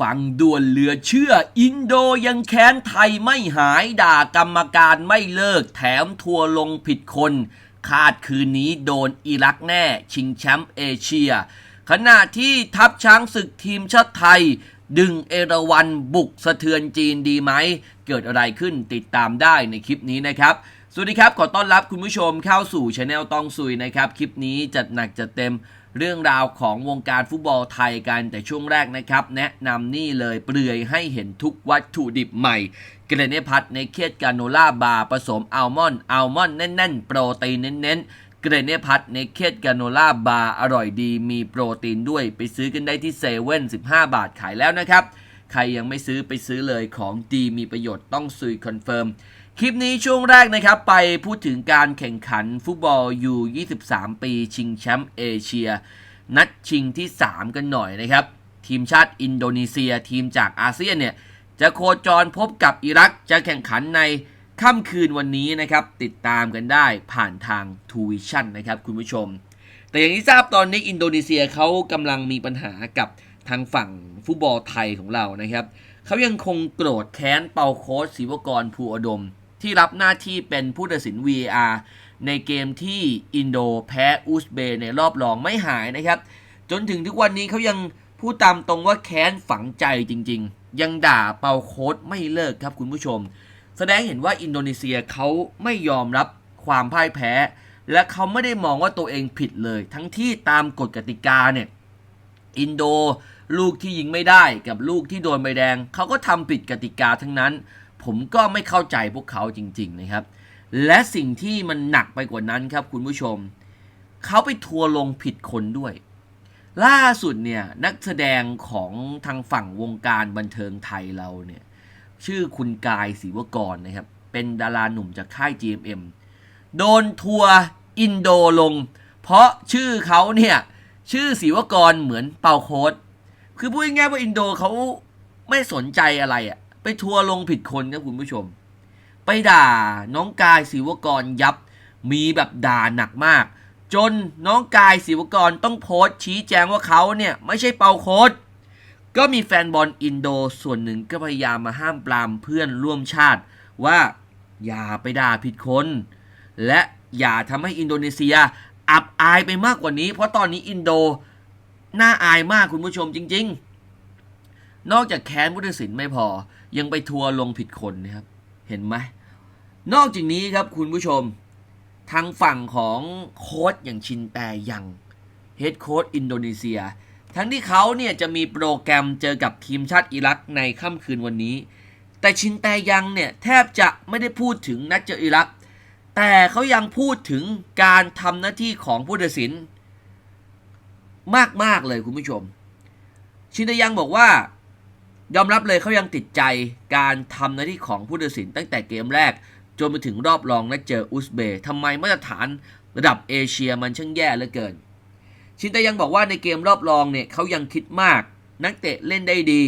ฟังด่วนเหลือเชื่อ อินโดยังแค้นไทยไม่หายด่ากรรมการไม่เลิก แถมทัวร์ลงผิดคน คาดคืนนี้โดนอิรักแน่ ชิงแชมป์เอเชีย ขณะที่ทัพช้างศึกทีมชาติไทย ดึงเอราวันบุกสะเทือนจีนดีไหม เกิดอะไรขึ้นติดตามได้ในคลิปนี้นะครับสวัสดีครับ ขอต้อนรับคุณผู้ชมเข้าสู่ช anel ต้องซุยนะครับ คลิปนี้จัดหนักจัดเต็ม เรื่องราวของวงการฟุตบอลไทยกันแต่ช่วงแรกนะครับ แนะนำนี่เลยเปลือยให้เห็นทุกวัตถุดิบใหม่ เกรเนพัทในเคดกาโนล่าบาร์ผสมอัลมอนด์อัลมอนด์แน่นๆ โปรตีนเน้นๆเกรเนพัทในเคดกาโนล่าบาร์อร่อยดีมีโปรตีนด้วยไปซื้อกันได้ที่เซเว่น15 บาทขายแล้วนะครับ ใครยังไม่ซื้อไปซื้อเลยของดีมีประโยชน์ต้องซุยคอนเฟิร์ม คลิปนี้ช่วงแรกนะครับ ไปพูดถึงการแข่งขันฟุตบอลยู 23 ปี ชิงแชมป์เอเชีย นัดชิงที่ 3 กันหน่อยนะครับ ทีมชาติอินโดนีเซียทีมจากอาเซียนเนี่ย จะโคจรพบกับอิรักจะแข่งขันในค่ำคืนวันนี้นะครับ ติดตามกันได้ผ่านทางทูวิชั่นนะครับคุณผู้ชม แต่อย่างที่ทราบตอนนี้อินโดนีเซียเขากำลังมีปัญหากับทางฝั่งฟุตบอลไทยของเรานะครับเขายังคงโกรธแค้นเปาโค้ชศิวกรภูอดม ที่รับหน้าที่เป็นผู้ตัดสิน VAR ในเกมที่อินโดแพ้อุซเบในรอบรองไม่หายนะครับ จนถึงทุกวันนี้เขายังพูดตามตรงว่าแค้นฝังใจจริง ๆ ยังด่าเปาโค้ดไม่เลิกครับคุณผู้ชม แสดงเห็นว่าอินโดนีเซียเขาไม่ยอมรับความพ่ายแพ้ และเขาไม่ได้มองว่าตัวเองผิดเลย ทั้งที่ตามกฎกติกาเนี่ยอินโดลูกที่ยิงไม่ได้กับลูกที่โดนใบแดงเขาก็ทำผิดกติกาทั้งนั้น ผมก็ไม่เข้าใจพวกเขาจริง ๆ นะครับ และสิ่งที่มันหนักไปกว่านั้นครับคุณผู้ชม เขาไปทัวลงผิดคนด้วย ล่าสุดเนี่ยนักแสดงของทางฝั่งวงการบันเทิงไทยเราเนี่ยชื่อคุณกายศิวกรนะครับ เป็นดาราหนุ่มจากค่าย GMM โดนทัวร์อินโดลง เพราะชื่อเขาเนี่ยชื่อศิวกรเหมือนเปาโค้ดคือพูดง่ายๆว่าอินโดเขาไม่สนใจอะไรอะ ไปทัวร์ลงผิดคนครับคุณผู้ชม ไปด่าน้องกายศิวกรยับ มีแบบด่าหนักมาก จนน้องกายศิวกรต้องโพสต์ชี้แจงว่าเขาเนี่ยไม่ใช่เปาโคดก็มีแฟนบอลอินโดส่วนหนึ่งก็พยายามมาห้ามปรามเพื่อนร่วมชาติ ว่าอย่าไปด่าผิดคน และอย่าทำให้อินโดนีเซียอับอายไปมากกว่านี้ เพราะตอนนี้อินโดน่าอายมากคุณผู้ชมจริง ๆ นอกจากแค้นผู้ตัดสินไม่พอ ยังไปทัวร์ลงผิดคนนะครับ เห็นไหม นอกจากนี้ครับคุณผู้ชม ทางฝั่งของโค้ชอย่างชินแตยังเฮดโค้ชอินโดนีเซีย ทั้งที่เขาเนี่ยจะมีโปรแกรมเจอกับทีมชาติอิรักในค่ำคืนวันนี้ แต่ชินแตยังเนี่ยแทบจะไม่ได้พูดถึงนัดเจออิรัก แต่เขายังพูดถึงการทำหน้าที่ของผู้ตัดสินมาก ๆ เลยคุณผู้ชม ชินแตยังบอกว่า ยอมรับเลยเขายังติดใจการทำหน้าที่ของผู้ตัดสินตั้งแต่เกมแรก จนมาถึงรอบรองและเจออุซเบย์ทำไมมาตรฐานระดับเอเชียมันช่างแย่เหลือเกิน ชินแต่ยังบอกว่าในเกมรอบรองเนี่ยเขายังคิดมาก นักเตะเล่นได้ดี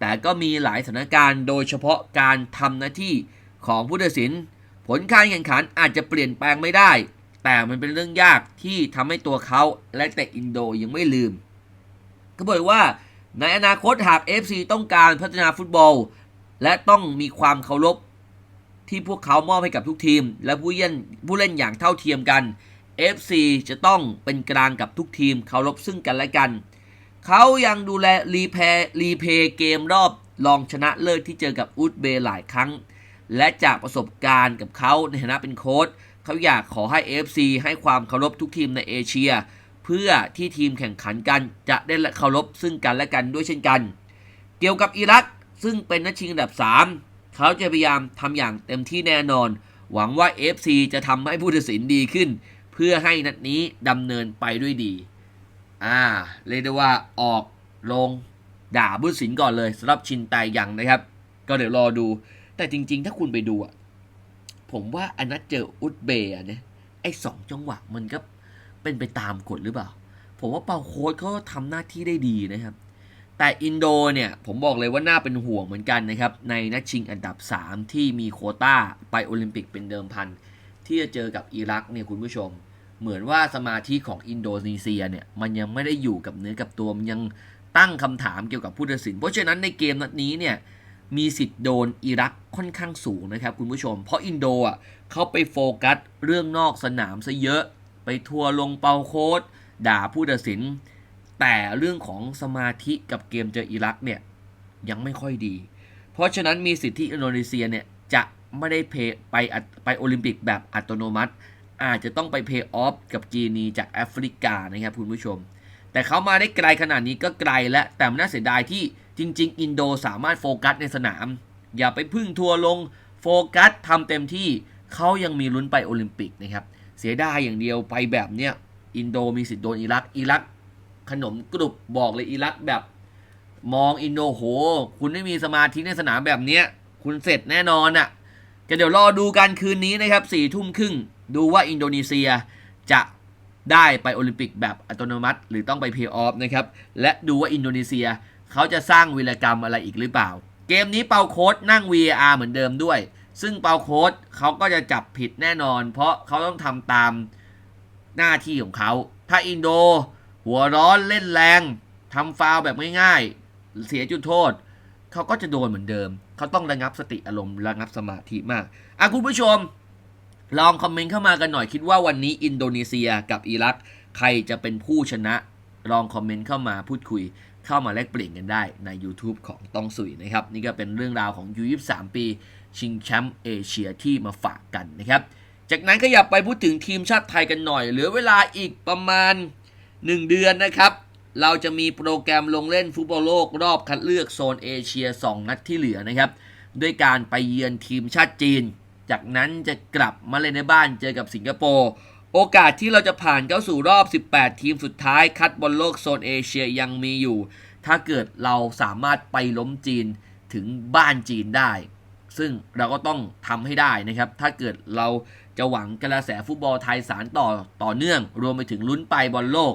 แต่ก็มีหลายสถานการณ์โดยเฉพาะการทำหน้าที่ของผู้ตัดสิน ผลการแข่งขันอาจจะเปลี่ยนแปลงไม่ได้ แต่มันเป็นเรื่องยากที่ทำให้ตัวเขาและแต่อินโดยังไม่ลืม ก็บอกว่า ในอนาคตหาก FC ต้องการพัฒนาฟุตบอล และต้องมีความเคารพที่พวกเขามอบให้กับทุกทีม และผู้เล่นผู้เล่นอย่างเท่าเทียมกัน FC จะต้องเป็นกลางกับทุกทีมเคารพซึ่งกันและกัน เขายังดูแลรีเพย์รีเพย์เกมรอบรองชนะเลิศที่เจอกับอุซเบย์หลายครั้ง และจากประสบการณ์กับเขาในฐานะเป็นโค้ชเขาอยากขอให้ FC ให้ความเคารพทุกทีมในเอเชีย เพื่อที่ทีมแข่งขันกันจะได้เคารพซึ่งกันและกันด้วยเช่นกัน เกี่ยวกับอิรักซึ่งเป็นนัดชิงอันดับ 3 เขาจะพยายามทำอย่างเต็มที่แน่นอน หวังว่า FC จะทำให้ผู้ตัดสินดีขึ้น เพื่อให้นัดนี้ดำเนินไปด้วยดี อ่าเรียกได้ว่าออกลงด่าผู้ตัดสินก่อนเลยสำหรับชินไตยังนะครับ ก็เดี๋ยวรอดู แต่จริง ๆ ถ้าคุณไปดูอะผมว่าอันนัดเจออุซเบย์เนี่ยไอ้สองจังหวะมันก็ เป็นไปตามกฎหรือเปล่า ผมว่าเปาโค้ดเขาทำหน้าที่ได้ดีนะครับ แต่อินโดเนี่ยผมบอกเลยว่าน่าเป็นห่วงเหมือนกันนะครับ ในนัดชิงอันดับ 3 ที่มีโคต้าไปโอลิมปิกเป็นเดิมพัน ที่จะเจอกับอิรักเนี่ยคุณผู้ชม เหมือนว่าสมาธิของอินโดนีเซียเนี่ยมันยังไม่ได้อยู่กับเนื้อกับตัวมันยังตั้งคำถามเกี่ยวกับผู้ตัดสิน เพราะฉะนั้นในเกมนัดนี้เนี่ยมีสิทธิ์โดนอิรักค่อนข้างสูงนะครับคุณผู้ชม เพราะอินโดอะเขาไปโฟกัสเรื่องนอกสนามซะเยอะ ไปทัวร์ลงเปาโค้ดด่าผู้ตัดสิน แต่เรื่องของสมาธิกับเกมเจออิรักเนี่ยยังไม่ค่อยดี เพราะฉะนั้นมีสิทธิอินโดนีเซียเนี่ยจะไม่ได้เพย์ไปไปโอลิมปิกแบบอัตโนมัติ อาจจะต้องไปเพย์ออฟกับกีนีจากแอฟริกานะครับคุณผู้ชม แต่เขามาได้ไกลขนาดนี้ก็ไกลและแต่มันน่าเสียดายที่จริง ๆ อินโดสามารถโฟกัสในสนาม อย่าไปพึ่งทัวร์ลงโฟกัสทำเต็มที่ เขายังมีลุ้นไปโอลิมปิกนะครับ เสียดายอย่างเดียวไปแบบเนี้ยอินโดมีสิทธิ์โดนอิรักอิรักขนมกรุบบอกเลยอิรักแบบมองอินโดโห คุณไม่มีสมาธิในสนามแบบเนี้ย คุณเสร็จแน่นอนอะ่ะก็เดี๋ยวรอดูกันคืนนี้นะครับสี่ทุ่มครึ่งดูว่าอินโดนีเซียจะได้ไปโอลิมปิกแบบอัตโนมัติ หรือต้องไปเพย์ออฟนะครับ และดูว่าอินโดนีเซียเขาจะสร้างวีรกรรมอะไรอีกหรือเปล่า เกมนี้เปาโค้ดนั่ง VAR เหมือนเดิมด้วย ซึ่งเปาโค้ดเขาก็จะจับผิดแน่นอน เพราะเขาต้องทำตามหน้าที่ของเขา ถ้าอินโด หัวร้อนเล่นแรงทำฟาวแบบง่ายๆ เสียจุดโทษ เขาก็จะโดนเหมือนเดิม เขาต้องระงับสติอารมณ์ระงับสมาธิมากอะคุณผู้ชม ลองคอมเมนต์เข้ามากันหน่อยคิดว่าวันนี้อินโดนีเซียกับอิรักใครจะเป็นผู้ชนะ ลองคอมเมนต์เข้ามาพูดคุยเข้ามาแลกเปลี่ยนกันได้ใน YouTube ของต้องสุยนะครับ นี่ก็เป็นเรื่องราวของยู23 ปี ชิงแชมป์เอเชียที่มาฝากกันนะครับ จากนั้นขยับไปพูดถึงทีมชาติไทยกันหน่อย เหลือเวลาอีกประมาณ 1 เดือนนะครับ เราจะมีโปรแกรมลงเล่นฟุตบอลโลกรอบคัดเลือกโซนเอเชีย 2 นัดที่เหลือนะครับ ด้วยการไปเยือนทีมชาติจีน จากนั้นจะกลับมาเล่นในบ้านเจอกับสิงคโปร์โอกาสที่เราจะผ่านเข้าสู่รอบ 18 ทีมสุดท้าย คัดบอลโลกโซนเอเชียยังมีอยู่ ถ้าเกิดเราสามารถไปล้มจีนถึงบ้านจีนได้ ซึ่งเราก็ต้องทำให้ได้นะครับ ถ้าเกิดเราจะหวังกระแสฟุตบอลไทยสารต่อต่อเนื่อง รวมไปถึงลุ้นไปบอลโลก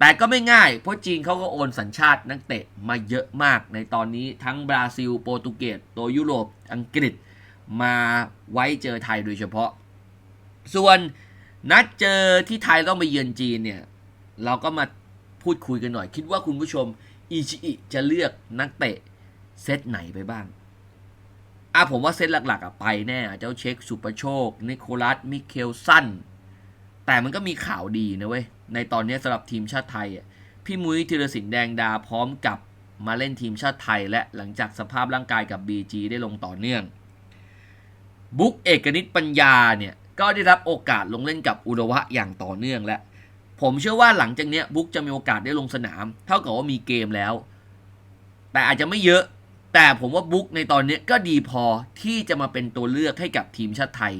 แต่ก็ไม่ง่าย เพราะจีนเขาก็โอนสัญชาตินักเตะมาเยอะมากในตอนนี้ทั้งบราซิล โปรตุเกสตัวยุโรปอังกฤษมาไว้เจอไทยโดยเฉพาะ ส่วนนัดเจอที่ไทยต้องไปเยือนจีนเนี่ย เราก็มาพูดคุยกันหน่อย คิดว่าคุณผู้ชมอิชิอิจะเลือกนักเตะเซตไหนไปบ้าง อะผมว่าเซตหลักๆอะไปแน่เจ้าเช็คสุปโชค นิโคลัส มิเคลสัน แต่มันก็มีข่าวดีนะเว้ย ในตอนนี้สำหรับทีมชาติไทย พี่มุ้ยธีรศิลป์แดงดาพร้อมกับมาเล่นทีมชาติไทย และหลังจากสภาพร่างกายกับ BG ได้ลงต่อเนื่อง บุ๊กเอกนิตปัญญาเนี่ย ก็ได้รับโอกาสลงเล่นกับอุดวะอย่างต่อเนื่องและ ผมเชื่อว่าหลังจากนี้บุ๊กจะมีโอกาสได้ลงสนาม เท่ากับว่ามีเกมแล้ว แต่อาจจะไม่เยอะ แต่ผมว่าบุ๊กในตอนนี้ก็ดีพอที่จะมาเป็นตัวเลือกให้กับทีมชาติไทย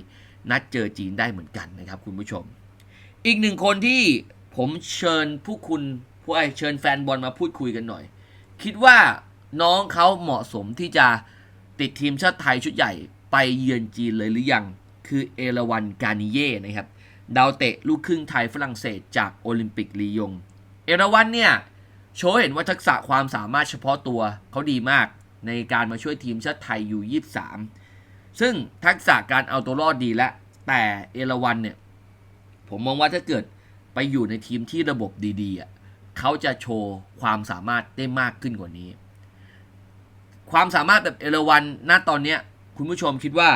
นัดเจอจีนได้เหมือนกันนะครับคุณผู้ชม อีกหนึ่งคนที่ผมเชิญผู้คุณผู้ไอเชิญแฟนบอลมาพูดคุยกันหน่อย คิดว่าน้องเขาเหมาะสมที่จะติดทีมชาติไทยชุดใหญ่ไปเยือนจีนเลยหรือยัง คือเอราวันกานิเย่นะครับดาวเตะลูกครึ่งไทยฝรั่งเศสจากโอลิมปิกลียง เอราวันเนี่ยโชว์เห็นว่าทักษะความสามารถเฉพาะตัวเขาดีมาก ในการมาช่วยทีมชาติไทยอยู่ 23 ซึ่งทักษะการเอาตัวรอดดีแล้วแต่เอราวันเนี่ย ผมมองว่าถ้าเกิดไปอยู่ในทีมที่ระบบดีๆเขาจะโชว์ความสามารถได้มากขึ้นกว่านี้ ความสามารถแบบเอราวันณตอนเนี้ยคุณผู้ชมคิดว่า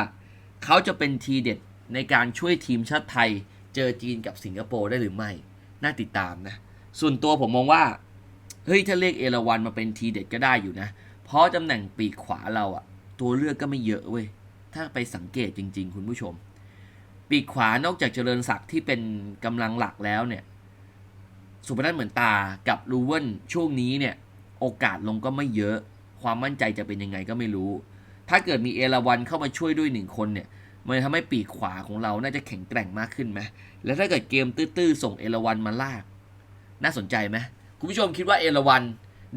เขาจะเป็นทีเด็ดในการช่วยทีมชาติไทย เจอจีนกับสิงคโปร์ได้หรือไม่ น่าติดตามนะ ส่วนตัวผมมองว่า เฮ้ย ถ้าเรียกเอราวันมาเป็นทีเด็ดก็ได้อยู่นะ เพราะตำแหน่งปีกขวาเราอะตัวเลือกก็ไม่เยอะเว้ย ถ้าไปสังเกตจริง ๆ คุณผู้ชม ปีกขวานอกจากเจริญศักดิ์ที่เป็นกำลังหลักแล้วเนี่ย สุพนัทเหมือนตากับลูเวนช่วงนี้เนี่ย โอกาสลงก็ไม่เยอะ ความมั่นใจจะเป็นยังไงก็ไม่รู้ ถ้าเกิดมีเอราวันเข้ามาช่วยด้วยหนึ่งคนเนี่ยมันทำให้ปีกขวาของเราน่าจะแข็งแกร่งมากขึ้นไหม แล้วถ้าเกิดเกมตื้อๆ ส่งเอราวันมาลาก น่าสนใจไหม คุณผู้ชมคิดว่าเอราวัน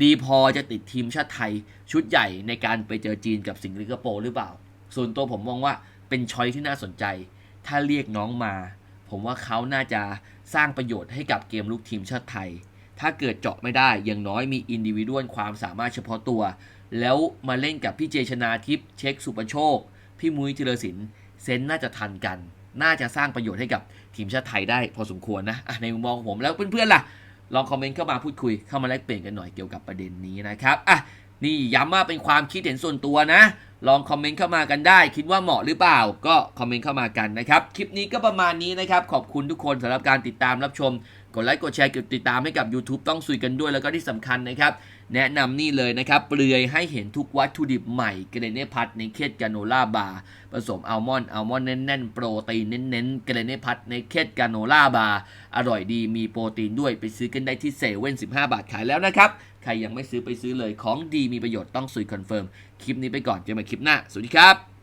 ดีพอจะติดทีมชาติไทยชุดใหญ่ในการไปเจอจีนกับสิงคโปร์หรือเปล่า ส่วนตัวผมมองว่าเป็นชอยที่น่าสนใจ ถ้าเรียกน้องมา ผมว่าเขาน่าจะสร้างประโยชน์ให้กับเกมลูกทีมชาติไทย ถ้าเกิดเจาะไม่ได้อย่างน้อยมีอินดิวิดวลความสามารถเฉพาะตัว แล้วมาเล่นกับพี่เจชนาทิพย์เช็คสุปโชค พี่มุ้ยธีรศิลป์เซนน่าจะทันกัน น่าจะสร้างประโยชน์ให้กับทีมชาติไทยได้พอสมควรนะอะในมุมมองของผมแล้วเพื่อนๆล่ะ ลองคอมเมนต์เข้ามาพูดคุยเข้ามาแลกเปลี่ยนกันหน่อยเกี่ยวกับประเด็นนี้นะครับอะนี่ย้ำว่าเป็นความคิดเห็นส่วนตัวนะ ลองคอมเมนต์เข้ามากันได้ คิดว่าเหมาะหรือเปล่า ก็คอมเมนต์เข้ามากันนะครับ คลิปนี้ก็ประมาณนี้นะครับ ขอบคุณทุกคนสำหรับการติดตามรับชม กดไลค์กดแชร์กดติดตามให้กับ YouTube ต้องสุยกันด้วยแล้วก็ที่สำคัญนะครับ แนะนำนี่เลยนะครับ เปลือยให้เห็นทุกวัตถุดิบใหม่เกรเน่พัทในเคดกาโนล่าบาร์ผสมอัลมอนด์อัลมอนด์แน่นๆ โปรตีนเน้นๆเกรเน่พัทในเคดกาโนล่าบาร์อร่อยดีมีโปรตีนด้วยไปซื้อกันได้ที่เซเว่น15บาทขายแล้วนะครับ ใครยังไม่ซื้อไปซื้อเลยของดีมีประโยชน์ต้องสุยคอนเฟิร์มคลิปนี้ไปก่อนเจอกันใหม่คลิปหน้าสวัสดีครับ